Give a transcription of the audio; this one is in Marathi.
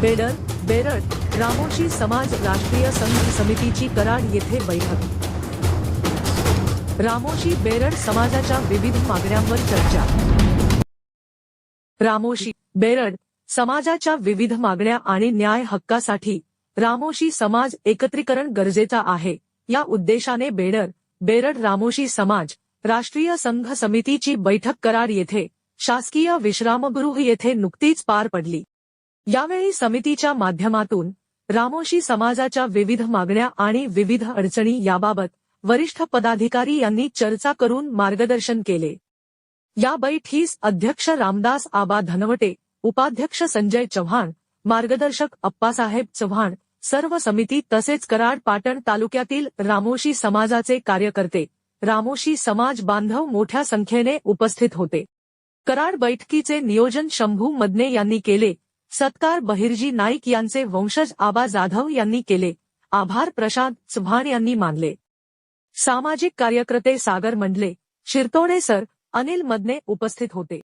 बेडर बेरड रामोशी समाज राष्ट्रीय संघ समितीची कराड येथे बैठक. रामोशी बेरड समाजाच्या विविध मागण्यांवर चर्चा. रामोशी बेरड समाजाच्या विविध मागण्या आणि न्याय हक्कासाठी रामोशी समाज एकत्रीकरण गरजेचा आहे. या उद्देशाने बेडर बेरड रामोशी समाज राष्ट्रीय संघ समितीची बैठक करार येथे शासकीय विश्रामगृह येथे नुकतीच पार पडली. यावेळी समितीच्या माध्यमातून रामोशी समाजाच्या विविध मागण्या आणि विविध अडचणी याबाबत वरिष्ठ पदाधिकारी यांनी चर्चा करून मार्गदर्शन केले. या बैठकीस अध्यक्ष रामदास आबा धनवटे उपाध्यक्ष संजय चव्हाण मार्गदर्शक अप्पासाहेब चव्हाण सर्व समिती तसेच कराड पाटण तालुक्यातील रामोशी समाजाचे कार्यकर्ते रामोशी समाज बांधव मोठ्या संख्येने उपस्थित होते. कराड बैठकीचे नियोजन शंभू मदने यांनी केले. सत्कार बहिर्जी नाईक यांचे वंशज आबा जाधव यांनी केले. आभार प्रशांत चव्हाण यांनी मानले. सामाजिक कार्यकर्ते सागर मंडले शिरतोडे सर अनिल मदने उपस्थित होते.